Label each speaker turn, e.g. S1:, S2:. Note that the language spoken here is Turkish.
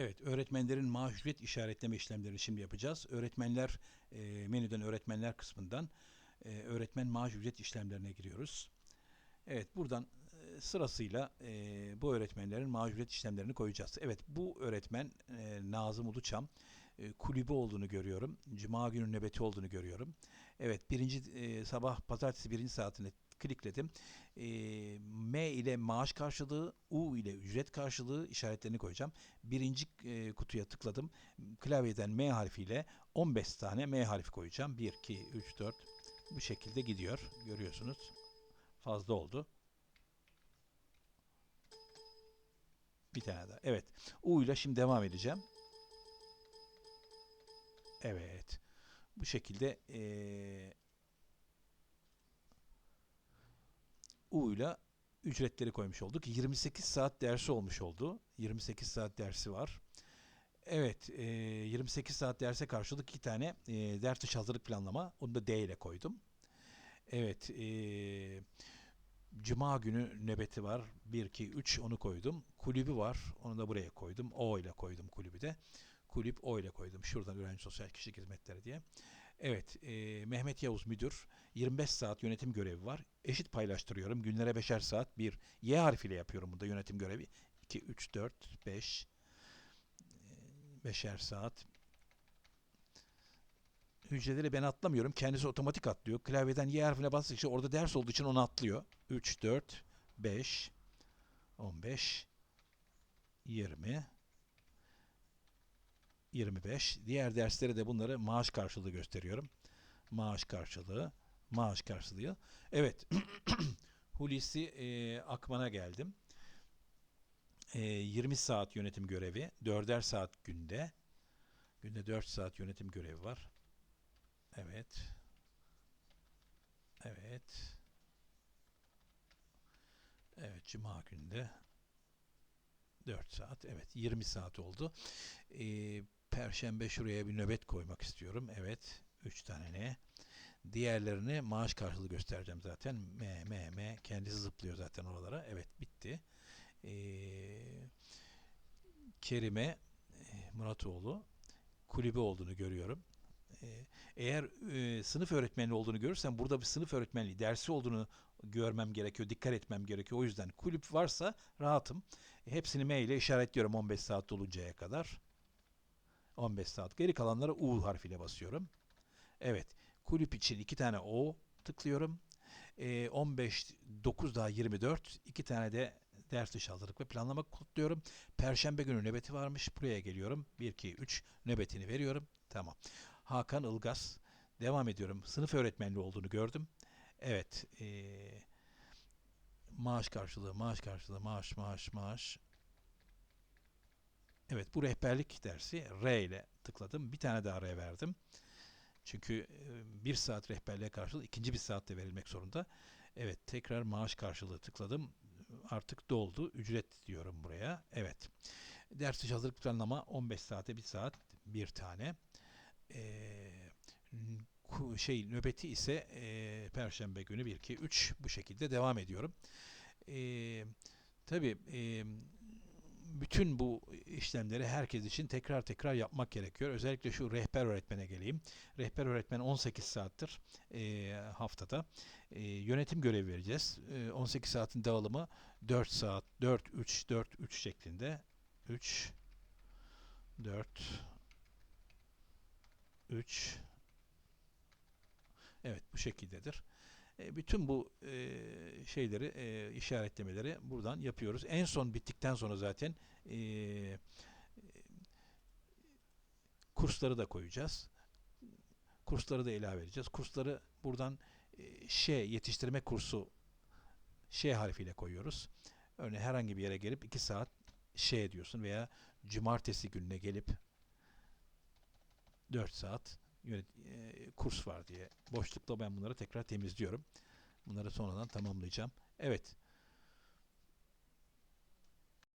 S1: Evet, öğretmenlerin maaş ücret işaretleme işlemlerini şimdi yapacağız. Öğretmenler e, menüden öğretmenler kısmından e, öğretmen maaş ücret işlemlerine giriyoruz. Evet, buradan e, sırasıyla e, bu öğretmenlerin maaş ücret işlemlerini koyacağız. Evet, bu öğretmen e, Nazım Uluçam e, kulübü olduğunu görüyorum. Cuma günü nöbeti olduğunu görüyorum. Evet, birinci e, sabah pazartesi birinci saatine klikledim. E, M ile maaş karşılığı, U ile ücret karşılığı işaretlerini koyacağım. Birinci e, kutuya tıkladım. Klavyeden M harfiyle 15 tane M harfi koyacağım. 1, 2, 3, 4 bu şekilde gidiyor. Görüyorsunuz. Fazla oldu. Bir tane daha. Evet. U ile şimdi devam edeceğim. Evet. Bu şekilde eee U ile ücretleri koymuş olduk. 28 saat dersi olmuş oldu. 28 saat dersi var. Evet, e, 28 saat derse karşılık iki tane e, ders dışı hazırlık planlama. Onu da D ile koydum. Evet, e, Cuma günü nöbeti var. 1, 2, 3 onu koydum. Kulübü var. Onu da buraya koydum. O ile koydum kulübü de. Kulüp O ile koydum. Şuradan öğrenci sosyal kişilik hizmetleri diye. Evet, e, Mehmet Yavuz müdür. 25 saat yönetim görevi var. Eşit paylaştırıyorum. Günlere 5'er saat. Bir Y harfiyle yapıyorum burada yönetim görevi. 2, 3, 4, 5. 5'er saat. Hücreleri ben atlamıyorum. Kendisi otomatik atlıyor. Klavyeden Y harfine bastıkça orada ders olduğu için onu atlıyor. 3, 4, 5, 15, 20, 25. Diğer derslere de bunları maaş karşılığı gösteriyorum. Maaş karşılığı, maaş karşılığı. Evet. Hulusi e, Akman'a geldim. E, 20 saat yönetim görevi, 4'er saat günde. Günde 4 saat yönetim görevi var. Evet. Evet. Evet, cuma günde 4 saat. Evet, 20 saat oldu. Ee, Perşembe şuraya bir nöbet koymak istiyorum. Evet, 3 tane ne? Diğerlerini maaş karşılığı göstereceğim zaten. M, M, M. Kendisi zıplıyor zaten oralara. Evet, bitti. Ee, Kerime e, Muratoğlu kulübü olduğunu görüyorum. Ee, eğer e, sınıf öğretmeni olduğunu görürsem burada bir sınıf öğretmenliği dersi olduğunu görmem gerekiyor, dikkat etmem gerekiyor. O yüzden kulüp varsa rahatım. Hepsini M ile işaretliyorum 15 saat doluncaya kadar. 15 saat. Geri kalanlara U harfiyle basıyorum. Evet. Kulüp için iki tane O tıklıyorum. Ee, 15, 9 daha 24. iki tane de ders dışı hazırlık ve planlama kutluyorum. Perşembe günü nöbeti varmış. Buraya geliyorum. 1, 2, 3 nöbetini veriyorum. Tamam. Hakan Ilgaz. Devam ediyorum. Sınıf öğretmenliği olduğunu gördüm. Evet. Ee, maaş karşılığı, maaş karşılığı, maaş, maaş, maaş. Evet bu rehberlik dersi R ile tıkladım. Bir tane daha R verdim. Çünkü e, bir saat rehberliğe karşılığı ikinci bir saatte verilmek zorunda. Evet tekrar maaş karşılığı tıkladım. Artık doldu. Ücret diyorum buraya. Evet. Ders dışı hazırlık planlama 15 saate bir saat bir tane. Ee, şey nöbeti ise e, Perşembe günü 1 2 3 bu şekilde devam ediyorum. E, tabii e, bütün bu işlemleri herkes için tekrar tekrar yapmak gerekiyor. Özellikle şu rehber öğretmene geleyim. Rehber öğretmen 18 saattir e, haftada. E, yönetim görevi vereceğiz. E, 18 saatin dağılımı 4 saat, 4, 3, 4, 3 şeklinde. 3, 4, 3, Evet bu şekildedir. E, bütün bu e, şeyleri e, işaretlemeleri buradan yapıyoruz. En son bittikten sonra zaten kursları da koyacağız. Kursları da ilave edeceğiz. Kursları buradan e, şey yetiştirme kursu şey harfiyle koyuyoruz. Örneğin herhangi bir yere gelip 2 saat şey diyorsun veya cumartesi gününe gelip 4 saat yönet, e, kurs var diye. Boşlukla ben bunları tekrar temizliyorum. Bunları sonradan tamamlayacağım. Evet.